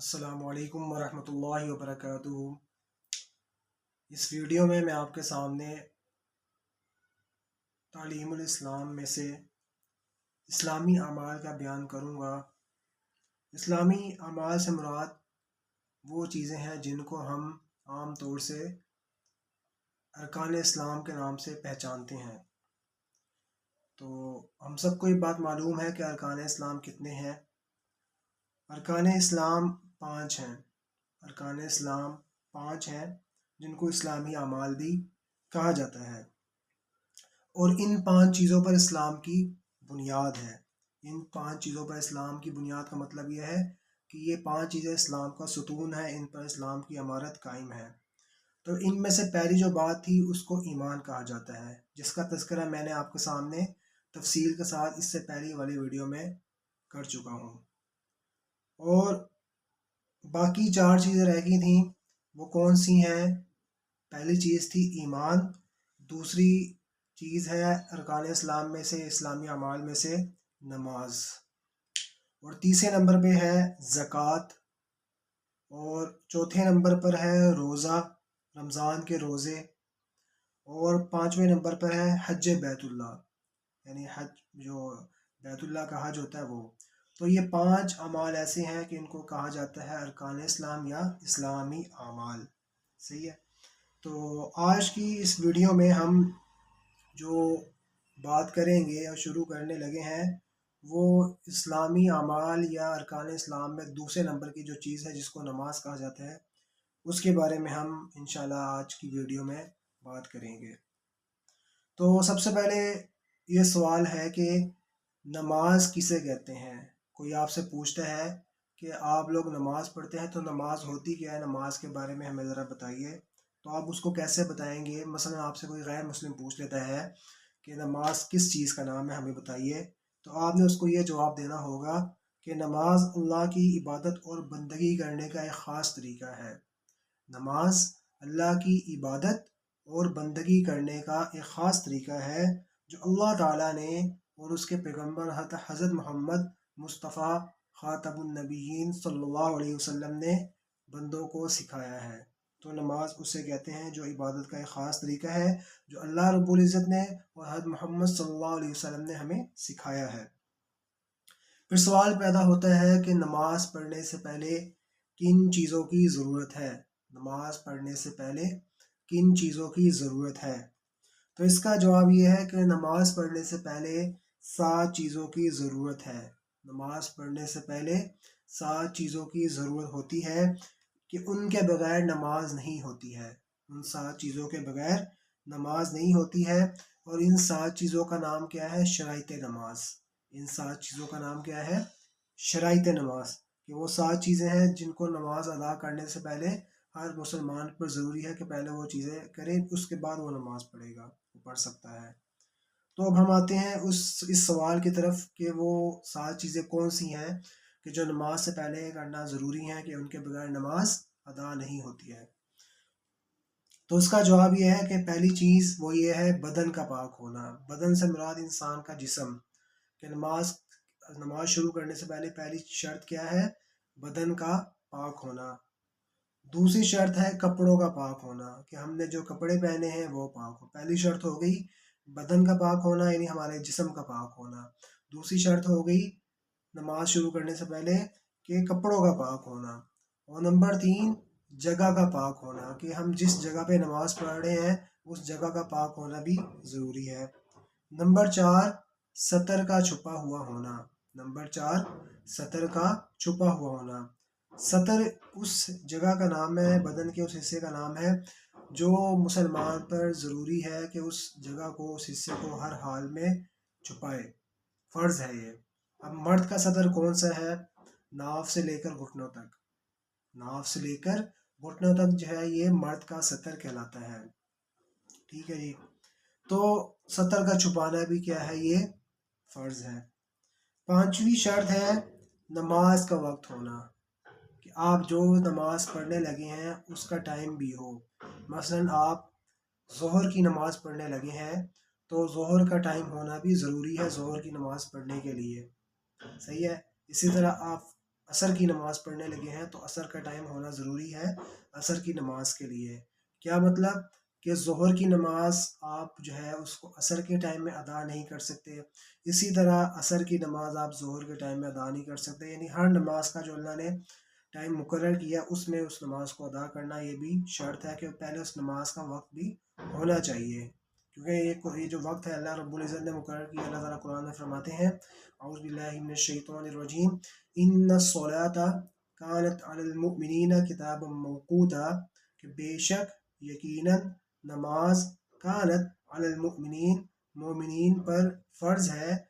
السلام علیکم ورحمۃ اللہ وبرکاتہ۔ اس ویڈیو میں میں آپ کے سامنے تعلیم الاسلام میں سے اسلامی اعمال کا بیان کروں گا۔ اسلامی اعمال سے مراد وہ چیزیں ہیں جن کو ہم عام طور سے ارکان اسلام کے نام سے پہچانتے ہیں۔ تو ہم سب کو یہ بات معلوم ہے کہ ارکان اسلام کتنے ہیں۔ ارکان اسلام پانچ ہیں۔ ارکان اسلام پانچ ہیں، جن کو اسلامی اعمال بھی کہا جاتا ہے۔ اور ان پانچ چیزوں پر اسلام کی بنیاد ہے۔ ان پانچ چیزوں پر اسلام کی بنیاد کا مطلب یہ ہے کہ یہ پانچ چیزیں اسلام کا ستون ہے ان پر اسلام کی عمارت قائم ہے۔ تو ان میں سے پہلی جو بات تھی، اس کو ایمان کہا جاتا ہے، جس کا تذکرہ میں نے آپ کے سامنے تفصیل کے ساتھ اس سے پہلی والی ویڈیو میں کر چکا ہوں۔ اور باقی چار چیزیں رہ گئی تھیں، وہ کون سی ہیں؟ پہلی چیز تھی ایمان، دوسری چیز ہے ارکان اسلام میں سے، اسلامی اعمال میں سے نماز۔ اور تیسرے نمبر پہ ہے زکوٰۃ، اور چوتھے نمبر پر ہے روزہ، رمضان کے روزے۔ اور پانچویں نمبر پر ہے حج بیت اللہ یعنی حج جو بیت اللہ کا حج ہوتا ہے وہ۔ تو یہ پانچ اعمال ایسے ہیں کہ ان کو کہا جاتا ہے ارکان اسلام یا اسلامی اعمال۔ صحیح ہے؟ تو آج کی اس ویڈیو میں ہم جو بات کریں گے اور شروع کرنے لگے ہیں، وہ اسلامی اعمال یا ارکان اسلام میں دوسرے نمبر کی جو چیز ہے جس کو نماز کہا جاتا ہے، اس کے بارے میں ہم انشاءاللہ آج کی ویڈیو میں بات کریں گے۔ تو سب سے پہلے یہ سوال ہے کہ نماز کسے کہتے ہیں؟ کوئی آپ سے پوچھتا ہے کہ آپ لوگ نماز پڑھتے ہیں تو نماز ہوتی کیا ہے؟ نماز کے بارے میں ہمیں ذرا بتائیے۔ تو آپ اس کو کیسے بتائیں گے؟ مثلا آپ سے کوئی غیر مسلم پوچھ لیتا ہے کہ نماز کس چیز کا نام ہے، ہمیں بتائیے۔ تو آپ نے اس کو یہ جواب دینا ہوگا کہ نماز اللہ کی عبادت اور بندگی کرنے کا ایک خاص طریقہ ہے۔ نماز اللہ کی عبادت اور بندگی کرنے کا ایک خاص طریقہ ہے جو اللہ تعالیٰ نے اور اس کے پیغمبر حضرت محمد مصطفیٰ خاطب النبیین صلی اللہ علیہ وسلم نے بندوں کو سکھایا ہے۔ تو نماز اسے کہتے ہیں جو عبادت کا ایک خاص طریقہ ہے، جو اللہ رب العزت نے اور حضرت محمد صلی اللہ علیہ وسلم نے ہمیں سکھایا ہے۔ پھر سوال پیدا ہوتا ہے کہ نماز پڑھنے سے پہلے کن چیزوں کی ضرورت ہے؟ نماز پڑھنے سے پہلے کن چیزوں کی ضرورت ہے؟ تو اس کا جواب یہ ہے کہ نماز پڑھنے سے پہلے سات چیزوں کی ضرورت ہے۔ نماز پڑھنے سے پہلے سات چیزوں کی ضرورت ہوتی ہے کہ ان کے بغیر نماز نہیں ہوتی ہے۔ ان سات چیزوں کے بغیر نماز نہیں ہوتی ہے اور ان سات چیزوں کا نام کیا ہے؟ شرائط نماز۔ ان سات چیزوں کا نام کیا ہے؟ شرائط نماز۔ کہ وہ سات چیزیں ہیں جن کو نماز ادا کرنے سے پہلے ہر مسلمان پر ضروری ہے کہ پہلے وہ چیزیں کرے، اس کے بعد وہ نماز پڑھے گا، وہ پڑھ سکتا ہے۔ تو اب ہم آتے ہیں اس اس سوال کی طرف کہ وہ سات چیزیں کون سی ہیں کہ جو نماز سے پہلے کرنا ضروری ہیں کہ ان کے بغیر نماز ادا نہیں ہوتی ہے۔ تو اس کا جواب یہ ہے کہ پہلی چیز وہ یہ ہے، بدن کا پاک ہونا۔ بدن سے مراد انسان کا جسم۔ کہ نماز نماز شروع کرنے سے پہلے پہلی شرط کیا ہے؟ بدن کا پاک ہونا۔ دوسری شرط ہے، کپڑوں کا پاک ہونا۔ کہ ہم نے جو کپڑے پہنے ہیں وہ پاک ہو۔ پہلی شرط ہو گئی بدن کا پاک ہونا یعنی ہمارے جسم کا پاک ہونا۔ دوسری شرط ہو گئی نماز شروع کرنے سے پہلے کہ کپڑوں کا پاک ہونا۔ اور نمبر تین، جگہ کا پاک ہونا، کہ ہم جس جگہ پہ نماز پڑھ رہے ہیں، اس جگہ کا پاک ہونا بھی ضروری ہے۔ نمبر چار، سطر کا چھپا ہوا ہونا۔ نمبر چار، سطر کا چھپا ہوا ہونا۔ سطر اس جگہ کا نام ہے، بدن کے اس حصے کا نام ہے جو مسلمان پر ضروری ہے کہ اس جگہ کو، اس حصے کو ہر حال میں چھپائے۔ فرض ہے یہ۔ اب مرد کا صدر کون سا ہے؟ ناف سے لے کر گھٹنوں تک۔ ناف سے لے کر گھٹنوں تک جو ہے یہ مرد کا سطر کہلاتا ہے۔ ٹھیک ہے جی۔ تو سطر کا چھپانا بھی کیا ہے یہ؟ فرض ہے۔ پانچویں شرط ہے نماز کا وقت ہونا۔ کہ آپ جو نماز پڑھنے لگے ہیں، اس کا ٹائم بھی ہو۔ مثلا آپ ظہر کی نماز پڑھنے لگے ہیں، تو ظہر کا ٹائم ہونا بھی ضروری ہے ظہر کی نماز پڑھنے کے لیے۔ صحیح ہے؟ اسی طرح آپ عصر کی نماز پڑھنے لگے ہیں، تو عصر کا ٹائم ہونا ضروری ہے عصر کی نماز کے لیے۔ کیا مطلب کہ ظہر کی نماز آپ جو ہے، اس کو عصر کے ٹائم میں ادا نہیں کر سکتے؟ اسی طرح عصر کی نماز آپ ظہر کے ٹائم میں ادا نہیں کر سکتے یعنی ہر نماز کا جو اللہ نے ٹائم مقرر کیا، اس میں اس نماز کو ادا کرنا یہ بھی شرط ہے کہ پہلے اس نماز کا وقت بھی ہونا چاہیے۔ کیونکہ یہ جو وقت ہے، اللہ رب العزت نے مقرر کیا، اللہ تعالیٰ قرآن میں فرماتے ہیں، اعوذ باللہ من الشیطان الرجیم، ان الصلاة کانت علی المؤمنین کتاب موقوتا کہ بے شک یقیناً نماز کانت علی المؤمنین، مومنین پر فرض ہے۔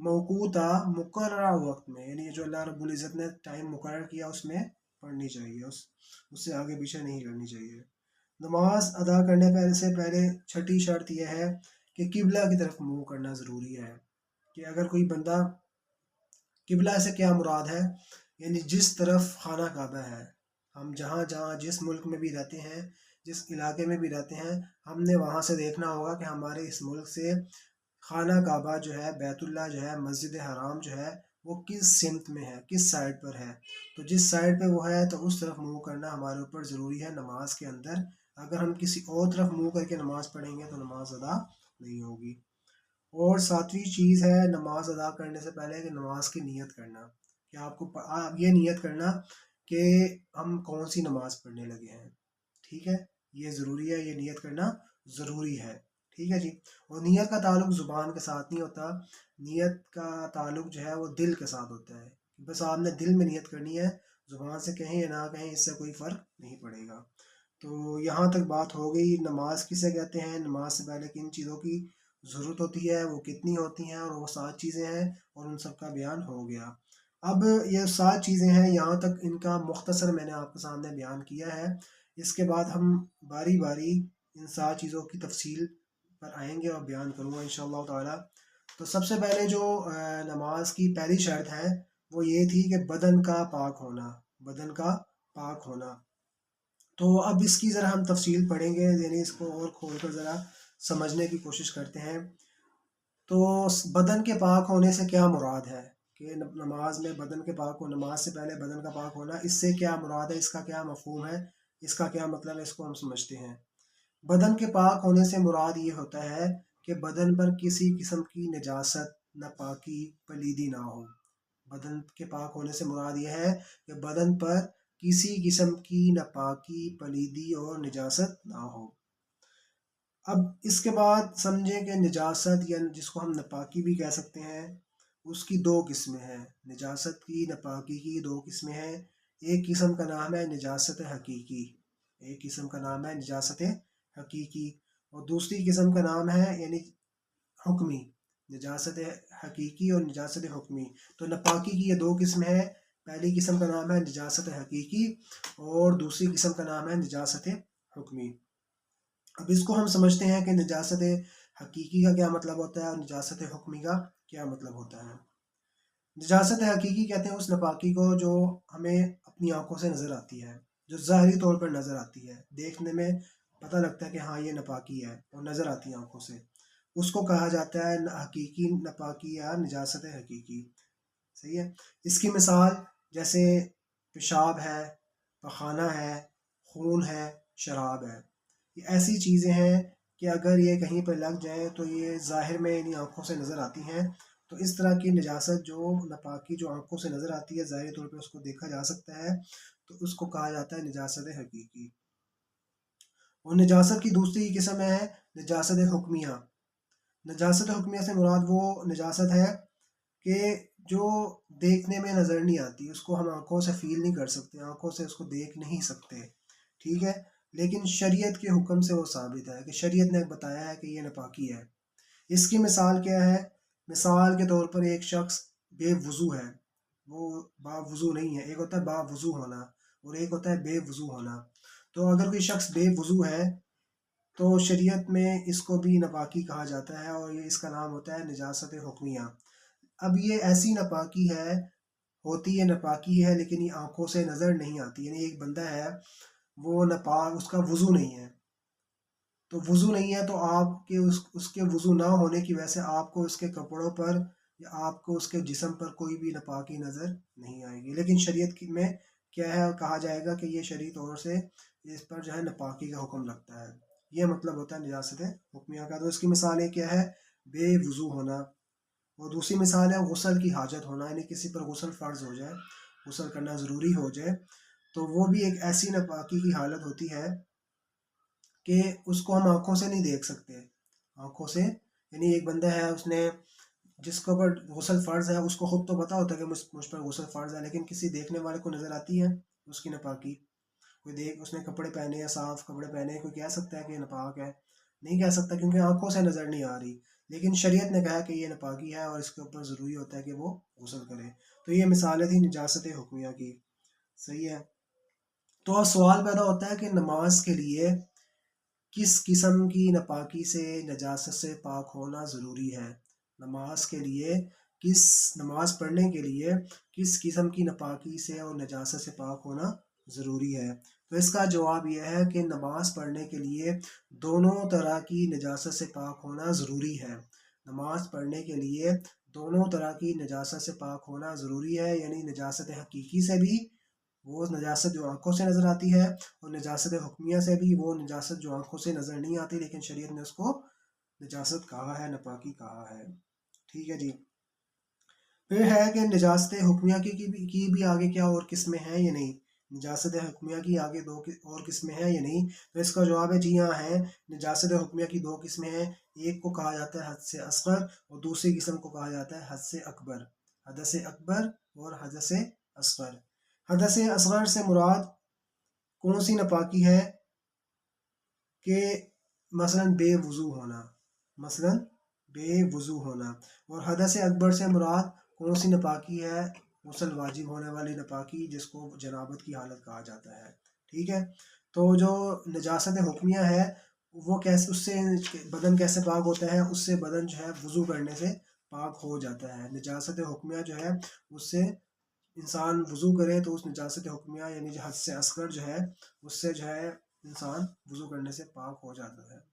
موقوتا مقررہ وقت میں یعنی جو اللہ رب العزت نے ٹائم مقرر کیا اس میں پڑھنی چاہیے، اس اس سے آگے پیچھے نہیں کرنی چاہیے۔ نماز ادا کرنے پہلے سے پہلے چھٹی شرط یہ ہے کہ قبلہ کی طرف منہ کرنا ضروری ہے۔ کہ اگر کوئی بندہ قبلہ سے کیا مراد ہے؟ یعنی جس طرف خانہ کعبہ ہے، ہم جہاں جہاں جس ملک میں بھی رہتے ہیں، جس علاقے میں بھی رہتے ہیں، ہم نے وہاں سے دیکھنا ہوگا کہ ہمارے اس ملک سے خانہ کعبہ جو ہے، بیت اللہ جو ہے، مسجد حرام جو ہے، وہ کس سمت میں ہے؟ کس سائڈ پر ہے؟ تو جس سائڈ پہ وہ ہے، تو اس طرف منہ کرنا ہمارے اوپر ضروری ہے نماز کے اندر۔ اگر ہم کسی اور طرف منہ کر کے نماز پڑھیں گے تو نماز ادا نہیں ہوگی۔ اور ساتویں چیز ہے نماز ادا کرنے سے پہلے کہ نماز کی نیت کرنا۔ کہ آپ کو آپ یہ نیت کرنا کہ ہم کون سی نماز پڑھنے لگے ہیں۔ ٹھیک ہے؟ یہ ضروری ہے، یہ نیت کرنا ضروری ہے۔ ٹھیک ہے جی۔ اور نیت کا تعلق زبان کے ساتھ نہیں ہوتا، نیت کا تعلق جو ہے وہ دل کے ساتھ ہوتا ہے۔ بس آپ نے دل میں نیت کرنی ہے، زبان سے کہیں یا نہ کہیں اس سے کوئی فرق نہیں پڑے گا۔ تو یہاں تک بات ہو گئی، نماز کسے کہتے ہیں؟ نماز سے پہلے کن چیزوں کی ضرورت ہوتی ہے؟ وہ کتنی ہوتی ہیں؟ اور وہ سات چیزیں ہیں اور ان سب کا بیان ہو گیا۔ اب یہ سات چیزیں ہیں، یہاں تک ان کا مختصر میں نے آپ کے سامنے بیان کیا ہے۔ اس کے بعد ہم باری باری ان سات چیزوں کی تفصیل پر آئیں گے اور بیان کروں گا انشاءاللہ اللہ تعالیٰ۔ تو سب سے پہلے جو نماز کی پہلی شرط ہے، وہ یہ تھی کہ بدن کا پاک ہونا، بدن کا پاک ہونا۔ تو اب اس کی ذرا ہم تفصیل پڑھیں گے یعنی اس کو اور کھول کر ذرا سمجھنے کی کوشش کرتے ہیں۔ تو بدن کے پاک ہونے سے کیا مراد ہے؟ کہ نماز میں بدن کے پاک ہو، نماز سے پہلے بدن کا پاک ہونا، اس سے کیا مراد ہے؟ اس کا کیا مفہوم ہے؟ اس کا کیا مطلب ہے؟ اس کو ہم سمجھتے ہیں۔ بدن کے پاک ہونے سے مراد یہ ہوتا ہے کہ بدن پر کسی قسم کی نجاست ناپاکی پلیدی نہ ہو۔ بدن کے پاک ہونے سے مراد یہ ہے کہ بدن پر کسی قسم کی ناپاکی پلیدی اور نجاست نہ ہو۔ اب اس کے بعد سمجھیں کہ نجاست یا جس کو ہم ناپاکی بھی کہہ سکتے ہیں، اس کی دو قسمیں ہیں۔ نجاست کی ناپاکی کی دو قسمیں ہیں۔ ایک قسم کا نام ہے نجاست حقیقی، ایک قسم کا نام ہے نجاست حقیقی اور دوسری قسم کا نام ہے یعنی حکمی، نجاست حقیقی اور نجاست حکمی۔ تو نپاکی کی یہ دو قسم ہے پہلی قسم کا نام ہے نجاست حقیقی اور دوسری قسم کا نام ہے نجاست حکمی۔ اب اس کو ہم سمجھتے ہیں کہ نجاست حقیقی کا کیا مطلب ہوتا ہے اور نجاست حکمی کا کیا مطلب ہوتا ہے۔ نجاست حقیقی کہتے ہیں اس نپاکی کو جو ہمیں اپنی آنکھوں سے نظر آتی ہے، جو ظاہری طور پر نظر آتی ہے، دیکھنے میں پتہ لگتا ہے کہ ہاں یہ نپاکی ہے، اور نظر آتی ہے آنکھوں سے۔ اس کو کہا جاتا ہے حقیقی نپاکی یا نجاست حقیقی۔ صحیح ہے؟ اس کی مثال جیسے پیشاب ہے، پخانہ ہے، خون ہے، شراب ہے۔ یہ ایسی چیزیں ہیں کہ اگر یہ کہیں پہ لگ جائیں تو یہ ظاہر میں انہیں آنکھوں سے نظر آتی ہیں۔ تو اس طرح کی نجاست جو نپاکی جو آنکھوں سے نظر آتی ہے، ظاہری طور پہ اس کو دیکھا جا سکتا ہے۔ تو اس کو کہا جاتا ہے نجاست حقیقی۔ اور نجاست کی دوسری قسم ہے نجاست حکمیہ۔ نجاست حکمیہ سے مراد وہ نجاست ہے کہ جو دیکھنے میں نظر نہیں آتی، اس کو ہم آنکھوں سے فیل نہیں کر سکتے، آنکھوں سے اس کو دیکھ نہیں سکتے۔ ٹھیک ہے؟ لیکن شریعت کے حکم سے وہ ثابت ہے کہ شریعت نے بتایا ہے کہ یہ نپاکی ہے۔ اس کی مثال کیا ہے؟ مثال کے طور پر ایک شخص بے وضو ہے۔ وہ با وضو نہیں ہے، ایک ہوتا ہے با وضو ہونا اور ایک ہوتا ہے بے وضو ہونا۔ تو اگر کوئی شخص بے وضو ہے، تو شریعت میں اس کو بھی نپاکی کہا جاتا ہے اور یہ اس کا نام ہوتا ہے نجاست حکمیہ۔ اب یہ ایسی نپاکی ہے، ہوتی ہے نپاکی ہے، لیکن یہ آنکھوں سے نظر نہیں آتی۔ یعنی ایک بندہ ہے، وہ نپاک اس کا وضو نہیں ہے۔ تو وضو نہیں ہے تو آپ کے اس اس کے وضو نہ ہونے کی وجہ سے آپ کو اس کے کپڑوں پر یا آپ کو اس کے جسم پر کوئی بھی نپاکی نظر نہیں آئے گی۔ لیکن شریعت میں کیا ہے کہا جائے گا کہ یہ شریع طور سے اس پر جو ہے نپاکی کا حکم لگتا ہے۔ یہ مطلب ہوتا ہے نجاست حکمیہ کا۔ تو اس کی مثالیں کیا ہے، بے وضو ہونا۔ اور دوسری مثال ہے غسل کی حاجت ہونا یعنی کسی پر غسل فرض ہو جائے، غسل کرنا ضروری ہو جائے۔ تو وہ بھی ایک ایسی نپاکی کی حالت ہوتی ہے کہ اس کو ہم آنکھوں سے نہیں دیکھ سکتے۔ آنکھوں سے یعنی ایک بندہ ہے، اس نے جس کے اوپر غسل فرض ہے، اس کو خود تو پتا ہوتا ہے کہ مجھ پر غسل فرض ہے، لیکن کسی دیکھنے والے کو نظر آتی ہے اس کی نپاکی کوئی دیکھ، اس نے کپڑے پہنے یا صاف کپڑے پہنے، کوئی کہہ سکتا ہے کہ یہ نپاک ہے؟ نہیں کہہ سکتا کیونکہ آنکھوں سے نظر نہیں آ رہی۔ لیکن شریعت نے کہا کہ یہ نپاکی ہے اور اس کے اوپر ضروری ہوتا ہے کہ وہ غسل کرے۔ تو یہ مثالیں تھی نجاست حکمیہ کی۔ صحیح ہے۔ تو اب سوال پیدا ہوتا ہے کہ نماز کے لیے کس قسم کی نپاکی سے نجاست سے پاک ہونا ضروری ہے؟ نماز کے لیے کس، نماز پڑھنے کے لیے کس قسم کی نپاکی سے اور نجاست سے پاک ہونا ضروری ہے۔ تو اس کا جواب یہ ہے کہ نماز پڑھنے کے لیے دونوں طرح کی نجاست سے پاک ہونا ضروری ہے۔ نماز پڑھنے کے لیے دونوں طرح کی نجاست سے پاک ہونا ضروری ہے یعنی نجاست حقیقی سے بھی وہ نجاست جو آنکھوں سے نظر آتی ہے اور نجاست حکمیہ سے بھی وہ نجاست جو آنکھوں سے نظر نہیں آتی، لیکن شریعت نے اس کو نجاست کہا ہے نپاکی کہا ہے۔ ٹھیک ہے جی۔ پھر ہے کہ نجاست حکمیہ کی کی بھی آگے کیا اور قسمیں ہیں یا نہیں؟ نجاست حکمیہ کی آگے دو اور قسمیں ہیں یا نہیں؟ تو اس کا جواب ہے جی ہاں ہیں نجاست حکمیہ کی دو قسمیں ہیں، ایک کو کہا جاتا ہے حد سے اصغر اور دوسری قسم کو کہا جاتا ہے حد سے اکبر۔ حد سے اکبر اور حد سے اصغر۔ حد سے اصغر سے مراد کون سی نپاکی ہے؟ کہ مثلا بے وضو ہونا، مثلا بے وضو ہونا۔ اور حدث اکبر سے مراد کون سی نپاکی ہے؟ غسل واجب ہونے والی نپاکی جس کو جنابت کی حالت کہا جاتا ہے۔ ٹھیک ہے؟ تو جو نجاست حکمیہ ہے، وہ کیسے، اس سے بدن کیسے پاک ہوتا ہے؟ اس سے بدن جو ہے وضو کرنے سے پاک ہو جاتا ہے۔ نجاست حکمیہ جو ہے، اس سے انسان وضو کرے تو اس نجاست حکمیہ یعنی جو حد سے اصغر جو ہے، اس سے جو ہے انسان وضو کرنے سے پاک ہو جاتا ہے۔